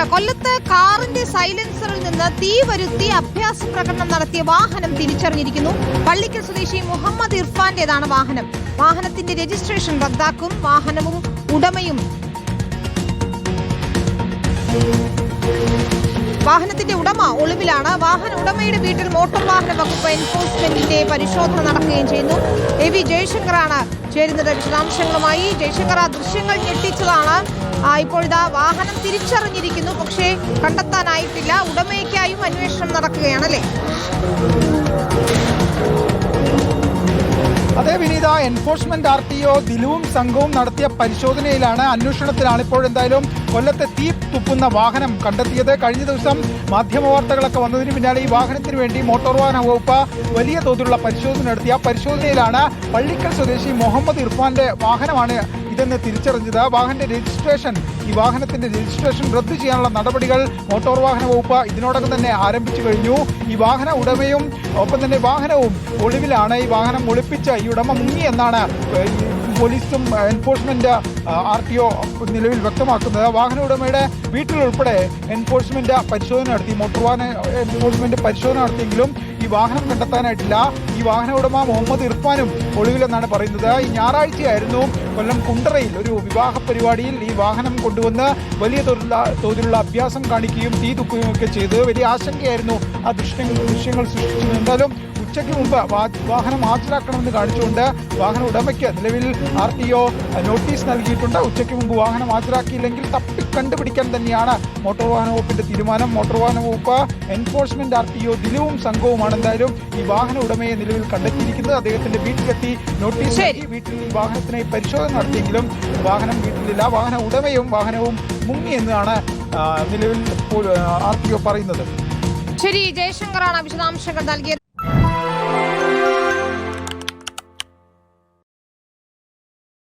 ജയശങ്കർ കൊല്ലത്ത് കാറിന്റെ സൈലൻസറിൽ നിന്ന് തീ വരുത്തി അഭ്യാസ പ്രകടനം നടത്തിയ വാഹനം തിരിച്ചറിഞ്ഞിരിക്കുന്നു. പള്ളിക്കൽ സ്വദേശി മുഹമ്മദ് ഇർഫാന്റേതാണ് വാഹനം. വാഹനത്തിന്റെ രജിസ്ട്രേഷൻ റദ്ദാക്കും. വാഹനവും ഉടമയും വാഹനത്തിന്റെ ഉടമ ഒളിവിലാണ്. വാഹന ഉടമയുടെ വീട്ടിൽ മോട്ടോർ വാഹന വകുപ്പ് എൻഫോഴ്സ്മെന്റിന്റെ പരിശോധന നടക്കുകയും ചെയ്യുന്നു. എ വി ജയശങ്കറാണ് ചേരുന്നത് വിശദാംശങ്ങളുമായി. ജയശങ്കർ ആ ദൃശ്യങ്ങൾ ഞെട്ടിച്ചതാണ്. ഇപ്പോഴിതാ വാഹനം തിരിച്ചറിഞ്ഞിരിക്കുന്നു. പക്ഷേ കണ്ടെത്താനായിട്ടില്ല. ഉടമയ്ക്കായും അന്വേഷണം നടക്കുകയാണല്ലേ അതേ Vineetha. Enforcement R T O ദിലുവും സംഘവും നടത്തിയ പരിശോധനയിലാണ് അന്വേഷണത്തിലാണ് ഇപ്പോൾ എന്തായാലും കൊല്ലത്തെ തീ തുപ്പുന്ന വാഹനം കണ്ടെത്തിയത്. കഴിഞ്ഞ ദിവസം മാധ്യമ വാർത്തകളൊക്കെ വന്നതിന് പിന്നാലെ ഈ വാഹനത്തിന് വേണ്ടി മോട്ടോർ വാഹന വകുപ്പ് വലിയ തോതിലുള്ള പരിശോധന നടത്തിയ പരിശോധനയിലാണ് പള്ളിക്കൽ സ്വദേശി മുഹമ്മദ് ഇർഫാന്റെ വാഹനമാണ് ഇതെന്ന് തിരിച്ചറിഞ്ഞത്. വാഹനത്തിന്റെ രജിസ്ട്രേഷൻ ഈ വാഹനത്തിന്റെ രജിസ്ട്രേഷൻ റദ്ദു ചെയ്യാനുള്ള നടപടികൾ മോട്ടോർ വാഹന വകുപ്പ് ഇതിനോടകം തന്നെ ആരംഭിച്ചു കഴിഞ്ഞു. ഈ വാഹന ഉടമയും ഒപ്പം തന്നെ വാഹനവും ഒളിവിലാണ്. ഈ വാഹനം ഒളിപ്പിച്ച ഈ ഉടമ മുങ്ങി എന്നാണ് പോലീസും എൻഫോഴ്സ്മെന്റ് ആർ ടി ഒ നിലവിൽ വ്യക്തമാക്കുന്നത് വാഹന ഉടമയുടെ വീട്ടിലുൾപ്പെടെ എൻഫോഴ്സ്മെന്റ് പരിശോധന നടത്തി മോട്ടോർ വാഹന എൻഫോഴ്സ്മെന്റ് പരിശോധന നടത്തിയെങ്കിലും ഈ വാഹനം കണ്ടെത്താനായിട്ടില്ല. ഈ വാഹന ഉടമ മുഹമ്മദ് ഇർഫാനും ഒളിവിലെന്നാണ് പറയുന്നത്. ഈ ഞായറാഴ്ചയായിരുന്നു കൊല്ലം കുണ്ടറയിൽ ഒരു വിവാഹ പരിപാടിയിൽ ഈ വാഹനം കൊണ്ടുവന്ന് വലിയ തോതിലുള്ള അഭ്യാസം കാണിക്കുകയും തീ തുക്കുകയും ഒക്കെ ചെയ്ത് വലിയ ആശങ്കയായിരുന്നു ആ ദൃശ്യങ്ങൾ ദൃശ്യങ്ങൾ സൃഷ്ടിച്ചത്. എന്തായാലും ഉച്ചയ്ക്ക് മുമ്പ് വാഹനം ഹാജരാക്കണമെന്ന് കാണിച്ചുകൊണ്ട് വാഹന ഉടമയ്ക്ക് നിലവിൽ ആർ ടി ഒ നോട്ടീസ് നൽകിയിട്ടുണ്ട്. ഉച്ചയ്ക്ക് മുമ്പ് വാഹനം ഹാജരാക്കിയില്ലെങ്കിൽ തപ്പി കണ്ടുപിടിക്കാൻ തന്നെയാണ് മോട്ടോർ വാഹന വകുപ്പിന്റെ തീരുമാനം. മോട്ടോർ വാഹന വകുപ്പ് എൻഫോഴ്സ്മെന്റ് ആർ ടി ഒ ദിലുവും സംഘവുമാണ് എന്തായാലും ഈ വാഹന ഉടമയെ നിലവിൽ കണ്ടെത്തിയിരിക്കുന്നത്. അദ്ദേഹത്തിന്റെ വീട്ടിലെത്തി നോട്ടീസ്. നൽകി. വീട്ടിൽ വാഹനത്തിനായി പരിശോധന നടത്തിയെങ്കിലും വാഹനം വീട്ടിലില്ല. വാഹന ഉടമയും വാഹനവും മുങ്ങി എന്നാണ് നിലവിൽ ആർ ടി ഒ പറയുന്നത്. ശരി ജയശങ്കറാണ് വിശദാംശങ്ങൾ നൽകിയത്.